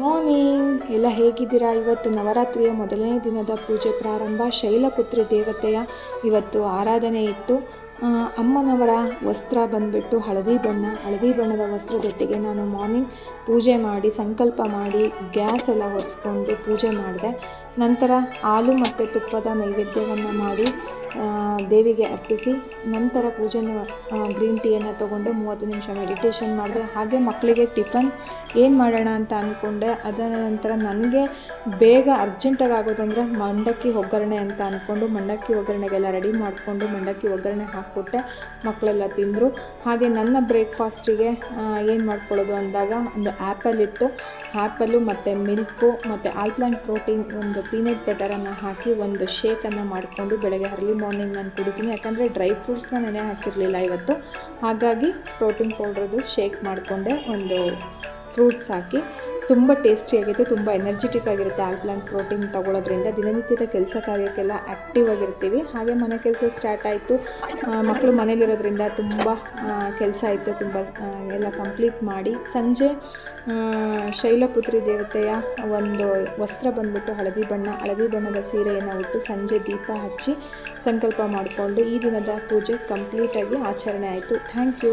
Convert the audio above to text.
Morning. ಎಲ್ಲ ಹೇಗಿದ್ದೀರಾ? ಇವತ್ತು ನವರಾತ್ರಿಯ ಮೊದಲನೇ ದಿನದ ಪೂಜೆ ಪ್ರಾರಂಭ. ಶೈಲಪುತ್ರಿ ದೇವತೆಯ ಇವತ್ತು ಆರಾಧನೆ ಇತ್ತು. ಅಮ್ಮನವರ ವಸ್ತ್ರ ಬಂದ್ಬಿಟ್ಟು ಹಳದಿ ಬಣ್ಣ, ಹಳದಿ ಬಣ್ಣದ ವಸ್ತ್ರದೊಟ್ಟಿಗೆ ನಾನು ಮಾರ್ನಿಂಗ್ ಪೂಜೆ ಮಾಡಿ, ಸಂಕಲ್ಪ ಮಾಡಿ ಗ್ಯಾಸ್ ಎಲ್ಲ ಒರೆಸ್ಕೊಂಡು ಪೂಜೆ ಮಾಡಿದೆ. ನಂತರ ಹಾಲು ಮತ್ತು ತುಪ್ಪದ ನೈವೇದ್ಯವನ್ನು ಮಾಡಿ ದೇವಿಗೆ ಅರ್ಪಿಸಿ, ನಂತರ ಪೂಜೆನ ಗ್ರೀನ್ ಟೀಯನ್ನು ತೊಗೊಂಡು ಮೂವತ್ತು ನಿಮಿಷ ಮೆಡಿಟೇಷನ್ ಮಾಡಿದೆ. ಹಾಗೆ ಮಕ್ಕಳಿಗೆ ಟಿಫನ್ ಏನು ಮಾಡೋಣ ಅಂತ ಅಂದ್ಕೊಂಡೆ ಅದರ ನಂತರ ನನಗೆ ಬೇಗ ಅರ್ಜೆಂಟಾಗಿ ಆಗೋದಂದರೆ ಮಂಡಕ್ಕಿ ಒಗ್ಗರಣೆ ಅಂತ ಅಂದ್ಕೊಂಡು ಮಂಡಕ್ಕಿ ಒಗ್ಗರಣೆಗೆಲ್ಲ ರೆಡಿ ಮಾಡಿಕೊಂಡು, ಮಂಡಕ್ಕಿ ಒಗ್ಗರಣೆ ಹಾಕ್ಕೊಟ್ಟೆ ಮಕ್ಕಳೆಲ್ಲ ತಿಂದರು. ಹಾಗೆ ನನ್ನ ಬ್ರೇಕ್ಫಾಸ್ಟಿಗೆ ಏನು ಮಾಡ್ಕೊಳ್ಳೋದು ಅಂದಾಗ ಒಂದು ಆ್ಯಪಲ್ ಇತ್ತು. ಆ್ಯಪಲ್ಲು ಮತ್ತು ಮಿಲ್ಕು ಮತ್ತು ಆಲ್ಪ್ಲ್ಯಾಂಡ್ ಪ್ರೋಟೀನ್ ಒಂದು ಪೀನಟ್ ಬಟರನ್ನು ಹಾಕಿ ಒಂದು ಶೇಕನ್ನು ಮಾಡಿಕೊಂಡು ಬೆಳಗ್ಗೆ ಅರ್ಲಿ ಮಾರ್ನಿಂಗ್ ನಾನು ಕುಡಿತೀನಿ. ಯಾಕಂದರೆ ಡ್ರೈ ಫ್ರೂಟ್ಸ್ನ ನೆನೆ ಹಾಕಿರಲಿಲ್ಲ ಇವತ್ತು. ಹಾಗಾಗಿ ಪ್ರೋಟೀನ್ ಪೌಡ್ರದು ಶೇಕ್ ಮಾಡಿಕೊಂಡೆ ಒಂದು ಫ್ರೂಟ್ಸ್ ಹಾಕಿ. ತುಂಬ ಟೇಸ್ಟಿಯಾಗಿರುತ್ತೆ ತುಂಬ ಎನರ್ಜೆಟಿಕ್ ಆಗಿರುತ್ತೆ ಆಲ್ಪ್ಲಾನ್ ಪ್ರೋಟೀನ್ ತಗೊಳ್ಳೋದ್ರಿಂದ ದಿನನಿತ್ಯದ ಕೆಲಸ ಕಾರ್ಯಕ್ಕೆಲ್ಲ ಆ್ಯಕ್ಟಿವ್ ಆಗಿರ್ತೀವಿ. ಹಾಗೆ ಮನೆ ಕೆಲಸ ಸ್ಟಾರ್ಟ್ ಆಯಿತು. ಮಕ್ಕಳು ಮನೇಲಿರೋದ್ರಿಂದ ತುಂಬ ಕೆಲಸ ಆಯಿತು, ತುಂಬ ಎಲ್ಲ ಕಂಪ್ಲೀಟ್ ಮಾಡಿ. ಸಂಜೆ ಶೈಲಪುತ್ರಿ ದೇವತೆಯ ಒಂದು ವಸ್ತ್ರ ಬಂದ್ಬಿಟ್ಟು ಹಳದಿ ಬಣ್ಣ, ಹಳದಿ ಬಣ್ಣದ ಸೀರೆಯನ್ನು ಉಟ್ಟು ಸಂಜೆ ದೀಪ ಹಚ್ಚಿ ಸಂಕಲ್ಪ ಮಾಡಿಕೊಂಡು ಈ ದಿನದ ಪೂಜೆ ಕಂಪ್ಲೀಟಾಗಿ ಆಚರಣೆ ಆಯಿತು. Thank you